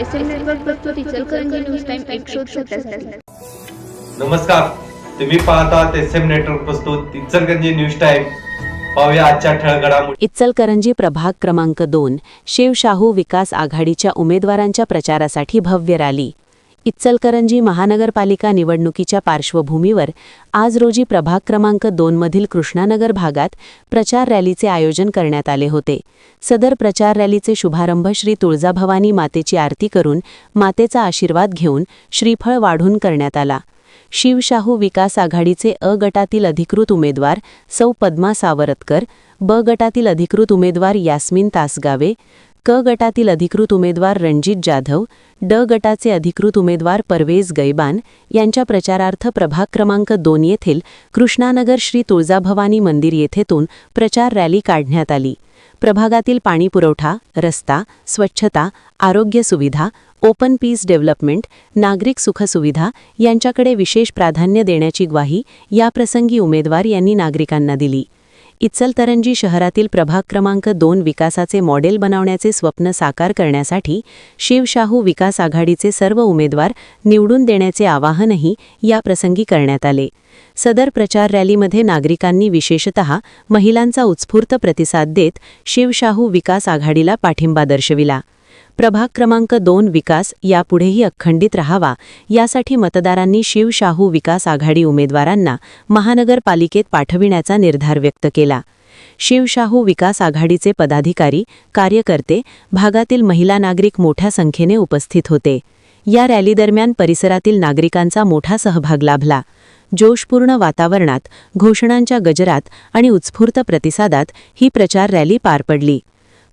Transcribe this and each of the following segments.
S M network प्रस्तुत Ichalkaranji news time एक शोध सत्याहत्तर नमस्कार. तुम्ही पाहतात एस एम नेटवर्क प्रस्तुत इचलगंजी न्यूज घडामोडी इचलकरंजी प्रभाग क्रमांक दोन शिवशाहू विकास आघाडीच्या उमेदवारांच्या प्रचारासाठी भव्य रॅली. इचलकरंजी महानगरपालिका निवडणुकीच्या पार्श्वभूमीवर आज रोजी प्रभाग क्रमांक दोनमधील कृष्णानगर भागात प्रचार रॅलीचे आयोजन करण्यात आले होते. सदर प्रचार रॅलीचे शुभारंभ श्री तुळजाभवानी मातेची आरती करून मातेचा आशीर्वाद घेऊन श्रीफळ वाढून करण्यात आला. शिवशाहू विकास आघाडीचे अ गटातील अधिकृत उमेदवार सौ पद्मा सावरतकर ब गटातील अधिकृत उमेदवार यास्मिन तासगावे क गटातील अधिकृत उमेदवार रणजित जाधव ड गटाचे अधिकृत उमेदवार परवेज गैबान यांच्या प्रचारार्थ प्रभाग क्रमांक दोन येथील कृष्णानगर श्री तुळजाभवानी मंदिर येथेतून प्रचार रॅली काढण्यात आली. प्रभागातील पाणीपुरवठा रस्ता स्वच्छता आरोग्य सुविधा ओपन पीस डेव्हलपमेंट नागरिक सुखसुविधा यांच्याकडे विशेष प्राधान्य देण्याची ग्वाही याप्रसंगी उमेदवार यांनी नागरिकांना दिली. इचलतरंजी शहरातील प्रभाग क्रमांक दोन विकासाचे मॉडेल बनवण्याचे स्वप्न साकार करण्यासाठी शिवशाहू विकास आघाडीचे सर्व उमेदवार निवडून देण्याचे आवाहनही याप्रसंगी करण्यात आले. सदर प्रचार रॅलीमध्ये नागरिकांनी विशेषतः महिलांचा उत्स्फूर्त प्रतिसाद देत शिवशाहू विकास आघाडीला पाठिंबा दर्शविला. प्रभाग क्रमांक दोन विकास यापुढेही अखंडित राहावा यासाठी मतदारांनी शिवशाहू विकास आघाडी उमेदवारांना महानगरपालिकेत पाठविण्याचा निर्धार व्यक्त केला. शिवशाहू विकास आघाडीचे पदाधिकारी कार्यकर्ते भागातील महिला नागरिक मोठ्या संख्येने उपस्थित होते. या रॅलीदरम्यान परिसरातील नागरिकांचा मोठा सहभाग लाभला. जोशपूर्ण वातावरणात घोषणांच्या गजरात आणि उत्स्फूर्त प्रतिसादात ही प्रचार रॅली पार पडली.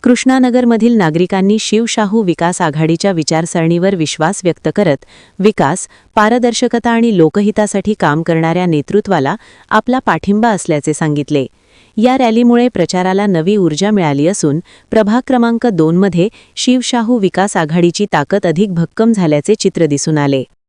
कृष्णानगरमधील नागरिकांनी शिवशाहू विकास आघाडीच्या विचारसरणीवर विश्वास व्यक्त करत विकास पारदर्शकता आणि लोकहितासाठी काम करणाऱ्या नेतृत्वाला आपला पाठिंबा असल्याचे सांगितले. या रॅलीमुळे प्रचाराला नवी ऊर्जा मिळाली असून प्रभाग क्रमांक दोनमध्ये शिवशाहू विकास आघाडीची ताकद अधिक भक्कम झाल्याचे चित्र दिसून आले.